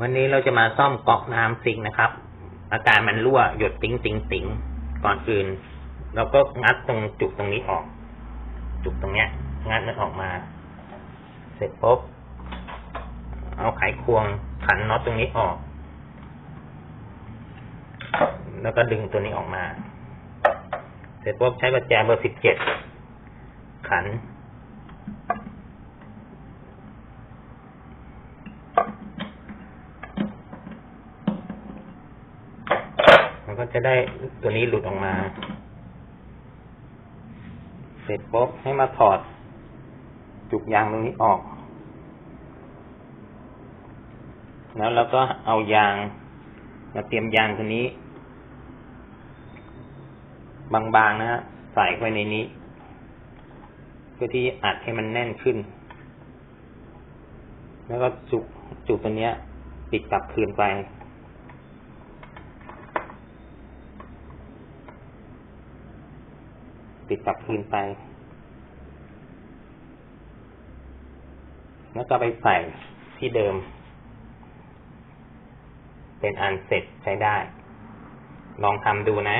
วันนี้เราจะมาซ่อมก๊อกน้ำซิงนะครับ อาการมันรั่วหยดติ้งติ้งติ้งก่อนอื่น เราก็งัดตรงจุกตรงนี้ออก จุกตรงเนี้ย งัดมันออกมา เสร็จปุ๊บเอาไขควงขันน็อตตรงนี้ออก แล้วก็ดึงตัวนี้ออกมา เสร็จปุ๊บใช้กุญแจเบอร์สิบเจ็ดขัน มันก็จะได้ตัวนี้หลุดออกมา เสร็จปุ๊บให้มาถอด จุกยางตรงนี้ออก แล้วเราก็เอายาง มาเตรียมยางตัวนี้ บางๆนะฮะใส่เข้ในนี้ เพื่อที่อัดให้มันแน่นขึ้น แล้วก็จุกจุกตัวเนี้ย ปิดกลับคืนไป ปิดกลับคืนไปแล้วก็ไปใส่ที่เดิม เป็นอันเสร็จใช้ได้ ลองทำดูนะ